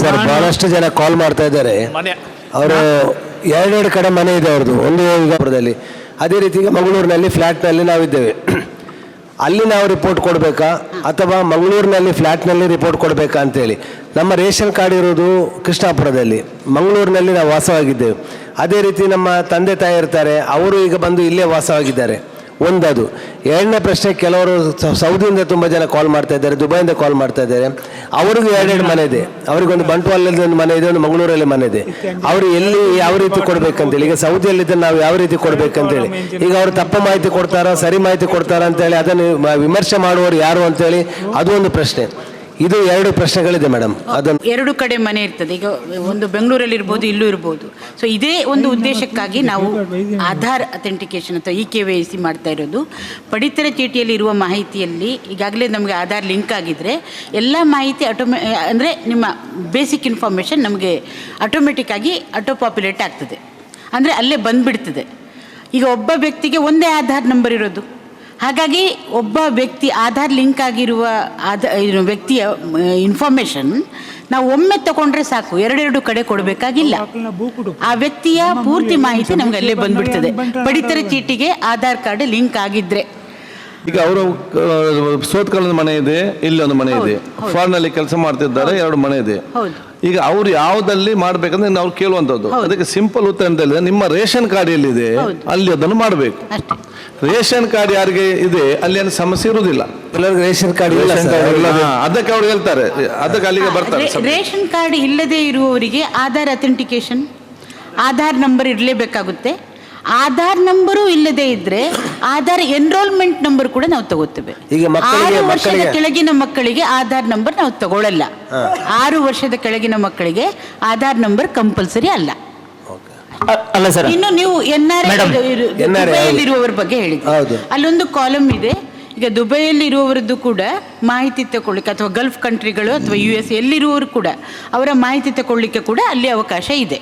Sir ಬಹಳಷ್ಟು ಜನ ಕಾಲ್ ಮಾಡ್ತಾ ಇದ್ದಾರೆ. ಮನೆ. ಅವರು ಎರಡೆರಡು ಕಡೆ ಮನೆ ಇದೆ ಅವ್ರದ್ದು. ಒಂದು ಯೋಗಪುರದಲ್ಲಿ ಅದೇ ರೀತಿ ಈಗ ಮಂಗಳೂರಿನಲ್ಲಿ ಫ್ಲ್ಯಾಟ್ನಲ್ಲಿ ನಾವಿದ್ದೇವೆ. ಅಲ್ಲಿ ನಾವು ರಿಪೋರ್ಟ್ ಕೊಡಬೇಕಾ? ಅಥವಾ ಮಂಗಳೂರಿನಲ್ಲಿ ಫ್ಲ್ಯಾಟ್ನಲ್ಲಿ ರಿಪೋರ್ಟ್ ಕೊಡಬೇಕಾ ಅಂತೇಳಿ. ನಮ್ಮ ರೇಷನ್ ಕಾರ್ಡ್ ಇರೋದು ಕೃಷ್ಣಾಪುರದಲ್ಲಿ. ಮಂಗಳೂರಿನಲ್ಲಿ ನಾವು ವಾಸವಾಗಿದ್ದೇವೆ. ಅದೇ ರೀತಿ ನಮ್ಮ ತಂದೆ ತಾಯಿ ಇರ್ತಾರೆ. ಅವರು ಈಗ ಬಂದು ಇಲ್ಲೇ ವಾಸವಾಗಿದ್ದಾರೆ. ಒಂದದು. ಎರಡನೇ ಪ್ರಶ್ನೆ ಕೆಲವರು ಸೌದಿಯಿಂದ ತುಂಬ ಜನ ಕಾಲ್ ಮಾಡ್ತಾ ಇದ್ದಾರೆ, ದುಬೈಯಿಂದ ಕಾಲ್ ಮಾಡ್ತಾ ಇದ್ದಾರೆ. ಅವ್ರಿಗೂ ಎರಡೆರಡು ಮನೆ ಇದೆ. ಅವರಿಗೊಂದು ಬಂಟ್ವಾಲಲ್ಲಿ ಒಂದು ಮನೆ ಇದೆ, ಒಂದು ಮಂಗಳೂರಲ್ಲಿ ಮನೆ ಇದೆ. ಅವರು ಎಲ್ಲಿ ಯಾವ ರೀತಿ ಕೊಡ್ಬೇಕಂತೇಳಿ, ಈಗ ಸೌದಿಯಲ್ಲಿದ್ದರೆ ನಾವು ಯಾವ ರೀತಿ ಕೊಡ್ಬೇಕಂತೇಳಿ. ಈಗ ಅವರು ತಪ್ಪು ಮಾಹಿತಿ ಕೊಡ್ತಾರಾ, ಸರಿ ಮಾಹಿತಿ ಕೊಡ್ತಾರಾ ಅಂತೇಳಿ ಅದನ್ನು ವಿಮರ್ಶೆ ಮಾಡುವವರು ಯಾರು ಅಂತೇಳಿ, ಅದು ಒಂದು ಪ್ರಶ್ನೆ. ಇದು ಎರಡು ಪ್ರಶ್ನೆಗಳಿದೆ ಮೇಡಮ್. ಅದನ್ನು ಎರಡು ಕಡೆ ಮನೆ ಇರ್ತದೆ. ಈಗ ಒಂದು ಬೆಂಗಳೂರಲ್ಲಿ ಇರ್ಬೋದು, ಇಲ್ಲೂ ಇರ್ಬೋದು. ಸೊ ಇದೇ ಒಂದು ಉದ್ದೇಶಕ್ಕಾಗಿ ನಾವು ಆಧಾರ್ ಅಥೆಂಟಿಕೇಶನ್ ಅಥವಾ ಇ ಕೆ ವೈ ಸಿ ಮಾಡ್ತಾ ಇರೋದು. ಪಡಿತರ ಚೀಟಿಯಲ್ಲಿ ಇರುವ ಮಾಹಿತಿಯಲ್ಲಿ ಈಗಾಗಲೇ ನಮಗೆ ಆಧಾರ್ ಲಿಂಕ್ ಆಗಿದ್ರೆ ಎಲ್ಲ ಮಾಹಿತಿ ಆಟೋಮೆ ಅಂದರೆ ನಿಮ್ಮ ಬೇಸಿಕ್ ಇನ್ಫಾರ್ಮೇಷನ್ ನಮಗೆ ಆಟೋಮೆಟಿಕ್ ಆಗಿ ಆಟೋ ಪಾಪ್ಯುಲೇಟ್ ಆಗ್ತದೆ. ಅಂದರೆ ಅಲ್ಲೇ ಬಂದ್ಬಿಡ್ತದೆ. ಈಗ ಒಬ್ಬ ವ್ಯಕ್ತಿಗೆ ಒಂದೇ ಆಧಾರ್ ನಂಬರ್ ಇರೋದು. ಹಾಗಾಗಿ ಒಬ್ಬ ವ್ಯಕ್ತಿ ಆಧಾರ್ ಲಿಂಕ್ ಆಗಿರುವ ಆಧಾರ್ ವ್ಯಕ್ತಿಯ ಇನ್ಫಾರ್ಮೇಷನ್ ನಾವು ಒಮ್ಮೆ ತಗೊಂಡ್ರೆ ಸಾಕು. ಎರಡೆರಡು ಕಡೆ ಕೊಡಬೇಕಾಗಿಲ್ಲ. ಆ ವ್ಯಕ್ತಿಯ ಪೂರ್ತಿ ಮಾಹಿತಿ ನಮ್ಗೆ ಅಲ್ಲೇ ಬಂದ್ಬಿಡ್ತದೆ. ಪಡಿತರ ಚೀಟಿಗೆ ಆಧಾರ್ ಕಾರ್ಡ್ ಲಿಂಕ್ ಆಗಿದ್ರೆ. ಈಗ ಅವರು ಸೋತ್ಕಾಲದ ಮನೆ ಇದೆ ಇಲ್ಲೊಂದು ಒಂದು ಮನೆ ಇದೆ. ಫಾರ್ನ್ ಅಲ್ಲಿ ಕೆಲಸ ಮಾಡ್ತಿದ್ದಾರೆ ಎರಡು ಮನೆ ಇದೆ. ಹೌದು. ಈಗ ಅವ್ರು ಯಾವ್ದಲ್ಲಿ ಮಾಡ್ಬೇಕಂದ್ರೆ ನಾವು ಕೇಳುವಂತದ್ದು ಅದಕ್ಕೆ ಸಿಂಪಲ್ ಉತ್ತರ ಅಂತ ಹೇಳಿದ್ರೆ ನಿಮ್ಮ ರೇಷನ್ ಕಾರ್ಡ್ ಎಲ್ಲಿದೆ. ಅಲ್ಲಿ ಅದನ್ನು ಮಾಡಬೇಕು. ಅಷ್ಟೇ. ರೇಷನ್ ಕಾರ್ಡ್ ಯಾರಿಗೆ ಇದೆ ಅಲ್ಲಿ ಏನು ಸಮಸ್ಯೆ ಇರುವುದಿಲ್ಲ. ಎಲ್ಲರಿಗೂ ರೇಷನ್ ಕಾರ್ಡ್ ಇಲ್ಲ ರೇಷನ್ ಕಾರ್ಡ್ ಇಲ್ಲ. ಹಾ, ಅದಕ್ಕೆ ಅವ್ರು ಹೇಳ್ತಾರೆ. ಅದಕ್ಕೆ ಅಲ್ಲಿಗೆ ಬರ್ತಾರೆ ರೇ- ರೇಷನ್ ಕಾರ್ಡ್ ಇಲ್ಲದೆ ಇರುವವರಿಗೆ ಆಧಾರ್ ಅಥೆಂಟಿಕೇಶನ್ ಆಧಾರ್ ನಂಬರ್ ಇರಲೇಬೇಕಾಗುತ್ತೆ ಆಧಾರ್ ನಂಬರು ಇಲ್ಲದೆ ಇದ್ರೆ ಆಧಾರ್ ಎನ್ರೋಲ್ಮೆಂಟ್ ನಂಬರ್ ಕೂಡ ನಾವು ತಗೋತೇವೆ. ಈಗ ಮಕ್ಕಳಿಗೆ- ಆರು ವರ್ಷದ ಮಕ್ಕಳಿಗೆ- ಕೆಳಗಿನ ಮಕ್ಕಳಿಗೆ ಆಧಾರ್ ನಂಬರ್ ನಾವು ತಗೊಳ್ಳಲ್ಲ ಆರು ವರ್ಷದ ಕೆಳಗಿನ ಮಕ್ಕಳಿಗೆ ಆಧಾರ್ ನಂಬರ್ ಕಂಪಲ್ಸರಿ ಅಲ್ಲ. ಅಲ್ಲ ಸರ್. ಇನ್ನು ನೀವು ಎನ್ ಆರ್ ಇರುವವರ ಬಗ್ಗೆ ಹೇಳಿ. ಅಲ್ಲೊಂದು ಕಾಲಮ್ ಇದೆ. ಈಗ ದುಬೈಯಲ್ಲಿ ಇರುವವರದ್ದು ಕೂಡ ಮಾಹಿತಿ ತಗೊಳ್ಳಿಕ್ಕೆ ಅಥವಾ ಗಲ್ಫ್ ಕಂಟ್ರಿಗಳು ಅಥವಾ ಯು ಎಸ್ ಎಲ್ಲಿರುವವರು ಕೂಡ ಅವರ ಮಾಹಿತಿ ತಗೊಳ್ಳಿಕ್ಕೆ ಕೂಡ ಅಲ್ಲಿ ಅವಕಾಶ ಇದೆ.